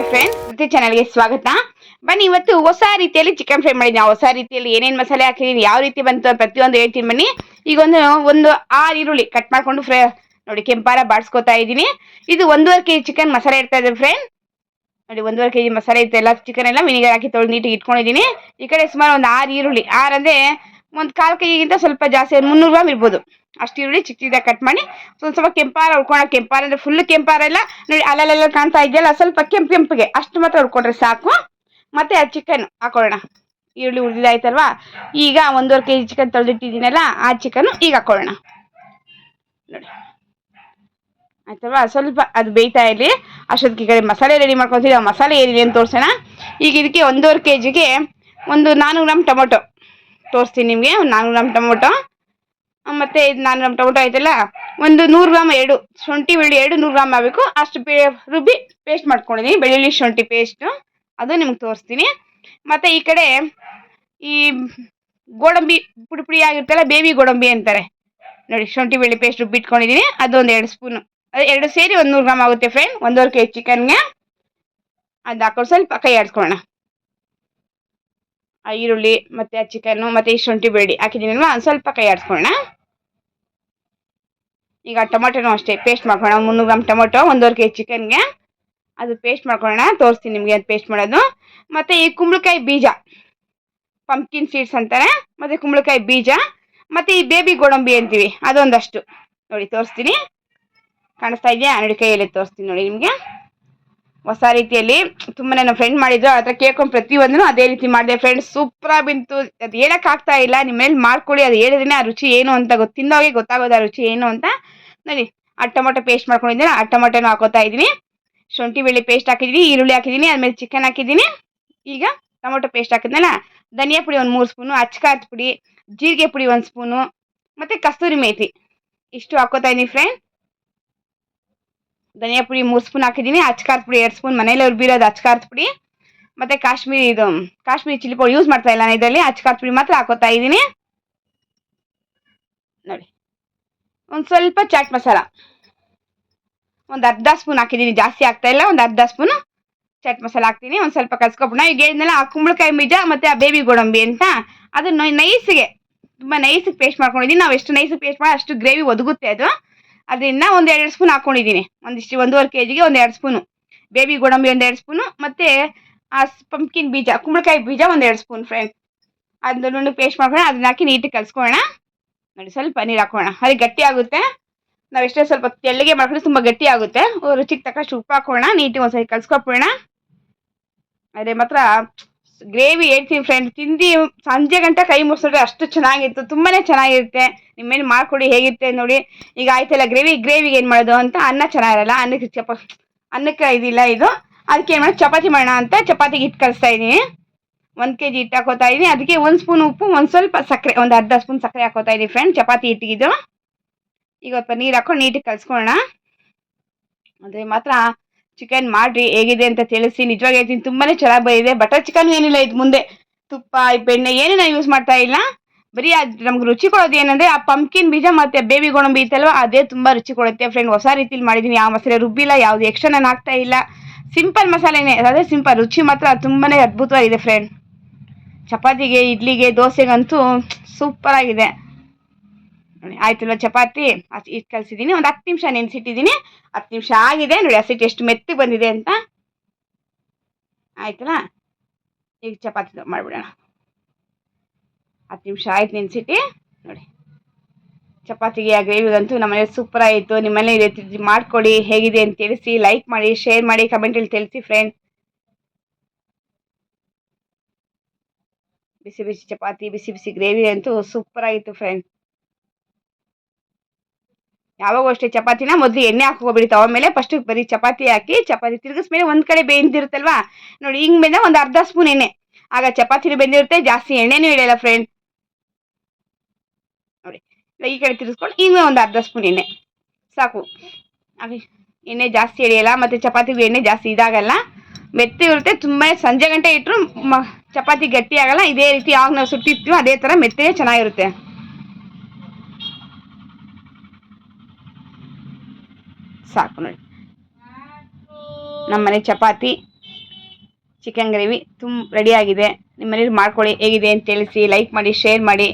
Hi friends ಪ್ರತಿ ಚಾನಲ್ಗೆ ಸ್ವಾಗತ. ಬನ್ನಿ, ಇವತ್ತು ಹೊಸ ರೀತಿಯಲ್ಲಿ ಚಿಕನ್ ಫ್ರೈ ಮಾಡಿದ್ದೀನಿ ಹೊಸ ರೀತಿಯಲ್ಲಿ ಏನೇನು ಮಸಾಲೆ ಹಾಕಿದ್ದೀನಿ ಯಾವ ರೀತಿ ಬಂತು ಪ್ರತಿಯೊಂದು ಹೇಳ್ತೀನಿ ಬನ್ನಿ. ಈಗ ಒಂದು ಒಂದು ಆರು ಈರುಳ್ಳಿ ಕಟ್ ಮಾಡ್ಕೊಂಡು ಫ್ರೈ ನೋಡಿ, ಕೆಂಪಾರ ಬಾಡಿಸ್ಕೊತಾ ಇದ್ದೀನಿ. ಇದು ಒಂದೂವರೆ ಕೆ ಜಿ ಚಿಕನ್ ಮಸಾಲೆ ಇರ್ತಾ ಇದೆ ಫ್ರೆಂಡ್ ನೋಡಿ, ಒಂದೂವರೆ ಕೆ ಜಿ ಮಸಾಲೆ ಇತ್ತು. ಎಲ್ಲ ಚಿಕನ್ ಎಲ್ಲ ವಿನಿಗರ್ ಹಾಕಿ ತೊಳೆದು ನೀಟಿಗೆ ಇಟ್ಕೊಂಡಿದ್ದೀನಿ. ಈ ಕಡೆ ಸುಮಾರು ಒಂದು ಆರು ಈರುಳ್ಳಿ. ಆರು ಅಂದರೆ ಒಂದು ಕಾಲು ಕೆಜಿಗಿಂತ ಸ್ವಲ್ಪ ಜಾಸ್ತಿ ಮುನ್ನೂರು ಗ್ರಾಮ್ ಇರ್ಬೋದು. ಅಷ್ಟು ಈರುಳ್ಳಿ ಚಿಕ್ಕ ಚಿಕ್ಕದಾಗಿ ಕಟ್ ಮಾಡಿ ಸ್ವಲ್ಪ ಸ್ವಲ್ಪ ಕೆಂಪಾರ ಉಳ್ಕೊಳ ಕೆಂಪಾರ ಅಂದರೆ ಫುಲ್ ಕೆಂಪಾರ ಇಲ್ಲ ನೋಡಿ ಅಲ್ಲಲ್ಲೆಲ್ಲ ಕಾಣ್ತಾ ಇದೆಯಲ್ಲ, ಸ್ವಲ್ಪ ಕೆಂಪು ಕೆಂಪಿಗೆ ಅಷ್ಟು ಮಾತ್ರ ಉಳ್ಕೊಂಡ್ರೆ ಸಾಕು. ಮತ್ತೆ ಆ ಚಿಕನ್ ಹಾಕೊಳ್ಳೋಣ. ಈರುಳ್ಳಿ ಉಳಿದಾಯ್ತಲ್ವಾ ಈಗ ಒಂದೂವರೆ ಕೆ ಜಿ ಚಿಕನ್ ತೊಳೆದಿಟ್ಟಿದ್ದೀನಲ್ಲ, ಆ ಚಿಕನ್ ಈಗ ಹಾಕೊಳ್ಳೋಣ. ನೋಡಿ. ಆಯ್ತಲ್ವಾ? ಸ್ವಲ್ಪ ಅದು ಬೇಯ್ತಾ ಇರಲಿ. ಅಷ್ಟೊತ್ತಿಗೆ ಕಡೆ ಮಸಾಲೆ ರೆಡಿ ಮಾಡ್ಕೊತೀವಿ. ಆ ಮಸಾಲೆ ಏನಿದೆ ಅಂತ ತೋರಿಸೋಣ. ಈಗ ಇದಕ್ಕೆ ಒಂದೂವರೆ ಕೆ ಜಿಗೆ ಒಂದು ನಾನ್ನೂರು ಗ್ರಾಮ್ ಟೊಮೊಟೊ ತೋರಿಸ್ತೀನಿ ನಿಮಗೆ. ಒಂದು ನಾನ್ನೂರು ಗ್ರಾಮ್ ಟೊಮೊಟೊ. ಮತ್ತು ಇದು ನಾನು ನಮ್ಮ ಟೊಮೆಟೊ ಆಯ್ತಲ್ಲ ಒಂದು ನೂರು ಗ್ರಾಮ್ ಎರಡು, ಶುಂಠಿ ಬೆಳ್ಳಿ ಎರಡು ನೂರು ಗ್ರಾಮ್ ಆಗಬೇಕು. ಅಷ್ಟು ಪೇ, ರುಬ್ಬಿ ಪೇಸ್ಟ್ ಮಾಡ್ಕೊಂಡಿದ್ದೀನಿ ಬೆಳ್ಳುಳ್ಳಿ, ಶುಂಠಿ ಪೇಸ್ಟು ಅದು ನಿಮ್ಗೆ ತೋರಿಸ್ತೀನಿ. ಮತ್ತು ಈ ಕಡೆ ಈ ಗೋಡಂಬಿ ಪುಡಿ ಪುಡಿ ಆಗಿರ್ತಲ್ಲ, ಬೇಬಿ ಗೋಡಂಬಿ ಅಂತಾರೆ. ನೋಡಿ, ಶುಂಠಿ ಬೆಳ್ಳಿ ಪೇಸ್ಟ್ ರುಬ್ಬಿಟ್ಕೊಂಡಿದ್ದೀನಿ ಅದೊಂದು ಎರಡು ಸ್ಪೂನು ಅದು ಎರಡು ಸೇರಿ ಒಂದು ನೂರು ಗ್ರಾಮ್ ಆಗುತ್ತೆ ಫ್ರೆಂಡ್ ಒಂದೂವರೆ ಕೆ ಜಿ ಚಿಕನ್ಗೆ ಅದು ಹಾಕೊಂಡು ಸ್ವಲ್ಪ ಕೈ ಆಡಿಸ್ಕೊಳ್ಳೋಣ. ಆ ಈರುಳ್ಳಿ, ಮತ್ತು ಆ ಚಿಕನ್ನು ಮತ್ತು ಈ ಶುಂಠಿ ಬೆಳ್ಳಿ ಹಾಕಿದ್ದೀನಲ್ವ ಒಂದು ಸ್ವಲ್ಪ ಕೈ ಆಡಿಸ್ಕೊಳ್ಳೋಣ. ಈಗ ಟೊಮೊಟೊನೂ ಅಷ್ಟೇ ಪೇಸ್ಟ್ ಮಾಡ್ಕೊಳ್ಳೋಣ. ಮುನ್ನೂರು ಗ್ರಾಮ್ ಟೊಮೊಟೊ, ಒಂದೂವರೆ ಕೆ ಜಿ ಚಿಕನ್ಗೆ. ಅದು ಪೇಸ್ಟ್ ಮಾಡ್ಕೊಳ್ಳೋಣ. ತೋರಿಸ್ತೀನಿ ನಿಮಗೆ ಅದು ಪೇಸ್ಟ್ ಮಾಡೋದು. ಮತ್ತು ಈ ಕುಂಬಳಕಾಯಿ ಬೀಜ ಪಂಪ್ಕಿನ್ ಸೀಡ್ಸ್ ಅಂತಾರೆ ಮತ್ತು ಕುಂಬಳಕಾಯಿ ಬೀಜ, ಮತ್ತು ಈ ಬೇಬಿ ಗೋಡಂಬಿ ಅಂತೀವಿ, ಅದೊಂದಷ್ಟು. ನೋಡಿ, ತೋರಿಸ್ತೀನಿ. ಕಾಣಿಸ್ತಾ ಇದೆಯಾ? ನೋಡಿ ಕೈಯಲ್ಲಿ ತೋರಿಸ್ತೀನಿ ನೋಡಿ ನಿಮಗೆ. ಹೊಸ ರೀತಿಯಲ್ಲಿ ತುಂಬ ನನ್ನ ಫ್ರೆಂಡ್ ಮಾಡಿದ್ರು ಆ ಥರ ಕೇಳ್ಕೊಂಡು ಪ್ರತಿಯೊಂದನ್ನು ಅದೇ ರೀತಿ ಮಾಡಿದೆ. ಫ್ರೆಂಡ್ಸ್ ಸೂಪರಾಗಿ ಬಿಂತು. ಅದು ಹೇಳೋಕ್ಕಾಗ್ತಾ ಇಲ್ಲ. ನಿಮ್ಮ ಮೇಲೆ ಮಾಡ್ಕೊಳ್ಳಿ ಅದು ಹೇಳಿದ್ರೆ ಆ ರುಚಿ ಏನು ಅಂತ ಗೊತ್ತು ತಿಂದೋಗಿ ಗೊತ್ತಾಗೋದು ಆ ರುಚಿ ಏನು ಅಂತ. ನೋಡಿ, ಆ ಟೊಮೊಟೊ ಪೇಸ್ಟ್ ಮಾಡ್ಕೊಂಡಿದ್ದೀನಿ ಆ ಟೊಮೊಟೊನ ಹಾಕೋತಾ ಇದ್ದೀನಿ. ಶುಂಠಿ ಬೆಳ್ಳಿ ಪೇಸ್ಟ್ ಹಾಕಿದ್ದೀನಿ. ಈರುಳ್ಳಿ ಹಾಕಿದ್ದೀನಿ. ಆಮೇಲೆ ಚಿಕನ್ ಹಾಕಿದ್ದೀನಿ. ಈಗ ಟೊಮೊಟೊ ಪೇಸ್ಟ್ ಹಾಕಿದ್ನಲ್ಲ, ಧನಿಯಾ ಪುಡಿ ಒಂದು ಮೂರು ಸ್ಪೂನು ಅಚ್ಕಾರದ ಪುಡಿ, ಜೀರಿಗೆ ಪುಡಿ ಒಂದು ಸ್ಪೂನು, ಮತ್ತು ಕಸ್ತೂರಿ ಮೇಥಿ ಇಷ್ಟು ಹಾಕೋತಾ ಇದ್ದೀನಿ ಫ್ರೆಂಡ್ ಧನಿಯಾ ಪುಡಿ ಮೂರು ಸ್ಪೂನ್ ಹಾಕಿದ್ದೀನಿ ಅಚ್ಕಾರದ ಪುಡಿ ಎರಡು ಸ್ಪೂನ್ ಮನೇಲಿ ರುಬ್ಬಿರೋದು ಅಚ್ಕಾರದ ಪುಡಿ ಮತ್ತು ಕಾಶ್ಮೀರಿ ಇದು, ಕಾಶ್ಮೀರಿ ಚಿಲ್ಲಿ ಪೌಡರ್ ಯೂಸ್ ಮಾಡ್ತಾ ಇಲ್ಲ ನಾನು ಇದರಲ್ಲಿ ಅಚ್ಕಾರದ ಪುಡಿ ಮಾತ್ರ ಹಾಕೋತಾ ಇದ್ದೀನಿ ನೋಡಿ, ಒಂದು ಸ್ವಲ್ಪ ಚಾಟ್ ಮಸಾಲ, ಒಂದು ಅರ್ಧ ಸ್ಪೂನ್ ಹಾಕಿದ್ದೀನಿ ಜಾಸ್ತಿ ಆಗ್ತಾ ಇಲ್ಲ, ಒಂದು ಅರ್ಧ ಸ್ಪೂನು ಚಾಟ್ ಮಸಾಲ ಹಾಕ್ತೀನಿ, ಒಂದು ಸ್ವಲ್ಪ ಕಲ್ಸ್ಕೊಬಿಡೋಣ ಈಗ ಹೇಳಿದ್ನಲ್ಲ, ಆ ಕುಂಬಳಕಾಯಿ ಬೀಜ ಮತ್ತು ಆ ಬೇಬಿ ಗೋಡಂಬಿ ಅಂತ ಅದು ನೈಸಿಗೆ, ತುಂಬ ನೈಸಿಗೆ ಪೇಸ್ಟ್ ಮಾಡ್ಕೊಂಡಿದ್ದೀನಿ ನಾವು ಎಷ್ಟು ನೈಸಿಗೆ ಪೇಸ್ಟ್ ಮಾಡಿ ಅಷ್ಟು ಗ್ರೇವಿ ಒದಗುತ್ತೆ ಅದು. ಅದರಿಂದ ಒಂದು ಎರಡು ಸ್ಪೂನ್ ಹಾಕ್ಕೊಂಡಿದ್ದೀನಿ ಒಂದಿಷ್ಟು, ಒಂದೂವರೆ ಕೆ ಜಿಗೆ ಒಂದು ಎರಡು ಸ್ಪೂನು. ಬೇಬಿ ಗೋಡಂಬಿ ಒಂದು ಎರಡು ಸ್ಪೂನು. ಮತ್ತು, ಆ ಪಂಪ್ಕಿನ್ ಬೀಜ, ಕುಂಬಳಕಾಯಿ ಬೀಜ ಒಂದು ಎರಡು ಸ್ಪೂನ್ ಫ್ರೆಂಡ್ ಅದನ್ನು ಪೇಸ್ಟ್ ಮಾಡ್ಕೊಂಡು ಅದನ್ನ ಹಾಕಿ ನೀಟಾಗಿ ಕಲ್ಸ್ಕೊಳ್ಳೋಣ. ನೋಡಿ, ಸ್ವಲ್ಪ ನೀರು ಹಾಕೋಣ. ಅದು ಗಟ್ಟಿ ಆಗುತ್ತೆ. ನಾವು ಎಷ್ಟೇ ಸ್ವಲ್ಪ ತೆಳ್ಳಗೆ ಮಾಡ್ಕೊಂಡ್ರೆ ತುಂಬ ಗಟ್ಟಿ ಆಗುತ್ತೆ. ರುಚಿಗೆ ತಕ್ಕಷ್ಟು ಉಪ್ಪು ಹಾಕೋಣ. ನೀಟಿಗೆ ಒಂದ್ಸರಿ ಕಲ್ಸ್ಕೊಬಿಡೋಣ. ಅದೇ ಮಾತ್ರ ಗ್ರೇವಿ ಹೇಳ್ತೀನಿ ಫ್ರೆಂಡ್ ತಿಂದು ಸಂಜೆ ಗಂಟ ಕೈ ಮುಗಿಸಿದ್ರೆ ಅಷ್ಟು ಚೆನ್ನಾಗಿತ್ತು. ತುಂಬಾ ಚೆನ್ನಾಗಿರುತ್ತೆ. ನಿಮ್ಮೇನು ಮಾಡ್ಕೊಡಿ, ಹೇಗಿರುತ್ತೆ ನೋಡಿ. ಈಗ ಆಯ್ತಲ್ಲ, ಗ್ರೇವಿ, ಗ್ರೇವಿಗೆ ಏನು ಮಾಡೋದು ಅಂತ ಅನ್ನ ಚೆನ್ನಾಗಿರಲ್ಲ, ಅನ್ನಕ್ಕೆ ಚಪ, ಅನ್ನಕ್ಕೆ ಇದಿಲ್ಲ ಇದು. ಅದಕ್ಕೆ ಏನು ಮಾಡೋದು ಚಪಾತಿ ಮಾಡೋಣ ಅಂತ ಚಪಾತಿಗೆ ಹಿಟ್ಟು ಕಲಿಸ್ತಾ ಇದ್ದೀನಿ. ಒಂದು ಕೆ ಜಿ ಹಿಟ್ಟು ಹಾಕೋತಾ ಇದ್ದೀನಿ. ಅದಕ್ಕೆ ಒಂದು ಸ್ಪೂನ್ ಉಪ್ಪು, ಒಂದು ಸ್ವಲ್ಪ ಸಕ್ಕರೆ ಒಂದು ಅರ್ಧ ಸ್ಪೂನ್ ಸಕ್ಕರೆ ಹಾಕೋತಾ ಇದ್ದೀನಿ ಫ್ರೆಂಡ್ ಚಪಾತಿ ಹಿಟ್ಟಿಗಿದು ಈಗ ಸ್ವಲ್ಪ ನೀರು ಹಾಕೊಂಡು ನೀಟಿಗೆ ಕಲಿಸ್ಕೊಳ್ಳೋಣ. ಅಂದರೆ ಮಾತ್ರ ಚಿಕನ್ ಮಾಡಿರಿ, ಹೇಗಿದೆ ಅಂತ ತಿಳಿಸಿ. ನಿಜವಾಗಿ ಹೇಳ್ತೀನಿ, ತುಂಬಾನೇ ಚೆನ್ನಾಗಿ ಬಂದಿದೆ. ಬಟರ್ ಚಿಕನ್ ಏನಿಲ್ಲ ಇದು ಮುಂದೆ. ತುಪ್ಪ ಬೆಣ್ಣೆ ಏನು ನಾನು ಯೂಸ್ ಮಾಡ್ತಾ ಇಲ್ಲ. ಬರೀ ಅದು ನಮ್ಗೆ ರುಚಿ ಕೊಡೋದು ಏನಂದರೆ, ಆ ಪಂಪ್ಕಿನ್ ಬೀಜ ಮತ್ತು ಬೇಬಿ ಗೋಡಂಬಿ ಇತ್ತಲ್ವ, ಅದೇ ತುಂಬ ರುಚಿ ಕೊಡುತ್ತೆ. ಫ್ರೆಂಡ್ ಹೊಸ ರೀತಿಲಿ ಮಾಡಿದ್ದೀನಿ ಯಾವ ಮಸಾಲೆ ರುಬ್ಬಿಲ್ಲ, ಯಾವುದು ಎಕ್ಸ್ಟ್ರಾ ನಾನು ಹಾಕ್ತಾ ಇಲ್ಲ. ಸಿಂಪಲ್ ಮಸಾಲೆನೇ, ಅದೇ ಸಿಂಪಲ್ ರುಚಿ ಮಾತ್ರ ತುಂಬಾನೇ ಅದ್ಭುತವಾಗಿದೆ ಫ್ರೆಂಡ್ ಚಪಾತಿಗೆ, ಇಡ್ಲಿಗೆ, ದೋಸೆಗಂತೂ ಸೂಪರಾಗಿದೆ ನೋಡಿ ಆಯ್ತಲ್ವ ಚಪಾತಿ. ಇಷ್ಟು ಕಲಿಸಿದ್ದೀನಿ ಒಂದು ಹತ್ತು ನಿಮಿಷ ನೆನೆಸಿಟ್ಟಿದ್ದೀನಿ ಹತ್ತು ನಿಮಿಷ ಆಗಿದೆ ನೋಡಿ ಹಸಿಟ್ಟು ಎಷ್ಟು ಮೆತ್ತಗೆ ಬಂದಿದೆ ಅಂತ. ಆಯ್ತಲ್ಲ? ಈಗ ಚಪಾತಿ ಮಾಡಿಬಿಡೋಣ. ಹತ್ತು ನಿಮಿಷ ಆಯ್ತು ನೆನೆಸಿಟ್ಟು. ನೋಡಿ. ಚಪಾತಿಗೆ ಆ ಗ್ರೇವಿಗಂತೂ ನಮ್ಮನೇಲಿ ಸೂಪರ್ ಆಯಿತು ನಿಮ್ಮಲ್ಲಿ ರೀತಿ ಮಾಡ್ಕೊಡಿ, ಹೇಗಿದೆ ಅಂತ ತಿಳಿಸಿ ಲೈಕ್ ಮಾಡಿ ಶೇರ್ ಮಾಡಿ ಕಮೆಂಟಲ್ಲಿ ತಿಳಿಸಿ ಫ್ರೆಂಡ್ ಬಿಸಿ ಬಿಸಿ ಚಪಾತಿ, ಬಿಸಿ ಬಿಸಿ ಗ್ರೇವಿ ಅಂತೂ ಸೂಪರ್ ಆಗಿತ್ತು ಫ್ರೆಂಡ್ ಯಾವಾಗ ಅಷ್ಟೇ ಚಪಾತಿನ ಮೊದಲು ಎಣ್ಣೆ ಹಾಕೋಬಿಡಿ ಆಮೇಲೆ ಮೇಲೆ. ಫಸ್ಟ್ ಬರೀ ಚಪಾತಿ ಹಾಕಿ, ಚಪಾತಿ ತಿರುಗಿಸ್ಮೇಲೆ ಒಂದು ಕಡೆ ಬೇಯಿಂದಿರುತ್ತಲ್ವಾ ನೋಡಿ, ಹಿಂಗೆ ಮೇಲೆ ಒಂದು ಅರ್ಧ ಸ್ಪೂನ್ ಎಣ್ಣೆ. ಆಗ ಚಪಾತಿನೂ ಬೆಂದಿರುತ್ತೆ, ಜಾಸ್ತಿ ಎಣ್ಣೆನೂ ಇಳಿಯಲ್ಲ ಫ್ರೆಂಡ್ ನೋಡಿ ಈ ಕಡೆ ತಿರ್ಸ್ಕೊಂಡು ಹಿಂಗೆ ಒಂದು ಅರ್ಧ ಸ್ಪೂನ್ ಎಣ್ಣೆ. ಸಾಕು. ಎಣ್ಣೆ ಜಾಸ್ತಿ ಎಳೆಯಲ್ಲ, ಮತ್ತು ಚಪಾತಿಗೂ ಎಣ್ಣೆ ಜಾಸ್ತಿ ಇದಾಗಲ್ಲ. ಮೆತ್ತಿ ಇರುತ್ತೆ, ತುಂಬ ಸಂಜೆ ಗಂಟೆ ಇಟ್ಟರು ಚಪಾತಿ ಗಟ್ಟಿ ಆಗಲ್ಲ. ಇದೇ ರೀತಿ ಯಾವಾಗ ನಾವು ಸುಟ್ಟಿರ್ತೀವೋ, ಅದೇ ಥರ ಮೆತ್ತೆ ಚೆನ್ನಾಗಿರುತ್ತೆ. ಸಾಕು ನೋಡಿ ನಮ್ಮನೆ ಚಪಾತಿ ಚಿಕನ್ ಗ್ರೇವಿ ತುಂಬ ರೆಡಿಯಾಗಿದೆ ನಿಮ್ಮ ಮಾಡ್ಕೊಳ್ಳಿ, ಹೇಗಿದೆ ಅಂತ ತಿಳಿಸಿ ಲೈಕ್ ಮಾಡಿ ಶೇರ್ ಮಾಡಿ